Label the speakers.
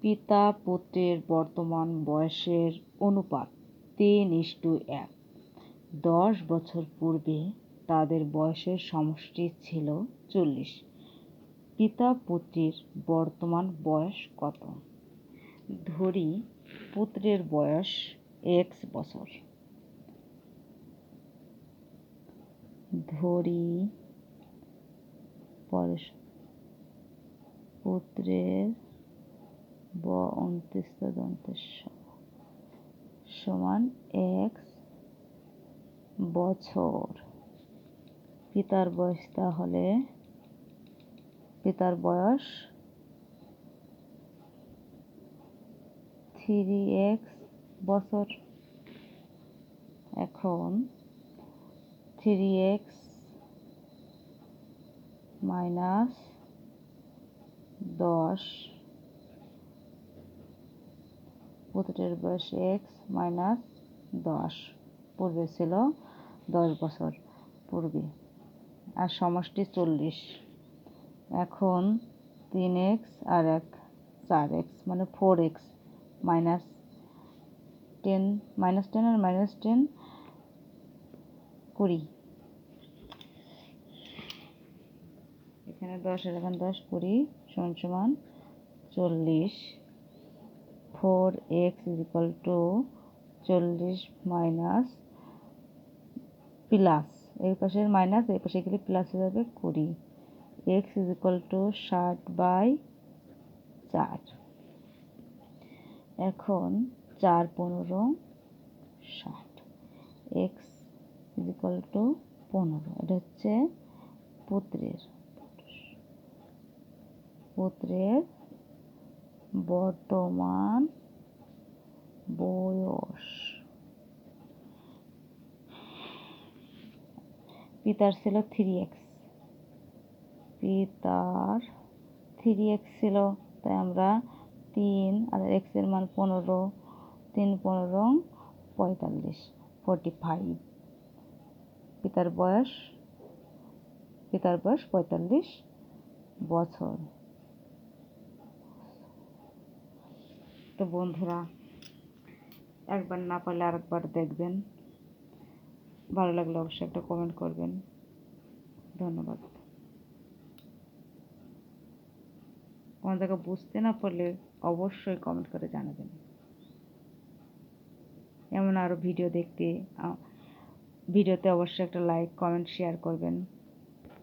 Speaker 1: পিতা পুত্রের বর্তমান বয়সের অনুপাত তিন ইস্টু এক। দশ বছর পূর্বে তাদের বয়সের সমষ্টি ছিল চল্লিশ। পিতা পুত্রের বর্তমান বয়স কত? ধরি পুত্রের বয়স এক্স বছর। ধরি পরে পুত্রের ব উনত্রিশ দন্তের সমান এক বছর। পিতার বয়স তাহলে, পিতার বয়স থ্রি এক্স বছর। এখন থ্রি এক্স মাইনাস দশ পুত্রের বয়স এক্স মাইনাস দশ। পূর্বে ছিল দশ বছর পূর্বে, আর সমষ্টি চল্লিশ। এখন তিন এক্স আর এক, চার এক্স মানে four x minus ten minus ten আর মাইনাস টেন কুড়ি। এখানে দশের এখন দশ, কুড়ি, সমান সমান চল্লিশ। ফোর এক্স ইজিক্যাল টু চল্লিশ মাইনাস প্লাস। এই পাশের মাইনাস, এই পাশে গেলে প্লাস হয়ে যাবে কুড়ি। এক্স ইজিক্যাল টু ষাট বাই চার। এখন চার পনেরো ষাট। এক্স ইজিক্যাল টু পনেরো। এটা হচ্ছে পুত্রের পুত্রের বর্তমান বয়স। পিতার ছিল থ্রি এক্স পিতার থ্রি এক্স ছিল, তাই আমরা তিন, আর এক্সের মান পনেরো, তিন পনেরো পঁয়তাল্লিশ ফোরটি ফাইভ পিতার বয়স পিতার বয়স পঁয়তাল্লিশ বছর। তো বন্ধুরা, একবার না পারলে আরেকবার দেখবেন। ভালো লাগলে অবশ্যই একটা কমেন্ট করবেন। ধন্যবাদ। কোনো জায়গায় বুঝতে না পারলে অবশ্যই কমেন্ট করে জানাবেন। এমন আরও ভিডিও দেখতে ভিডিওতে অবশ্যই একটা লাইক কমেন্ট শেয়ার করবেন।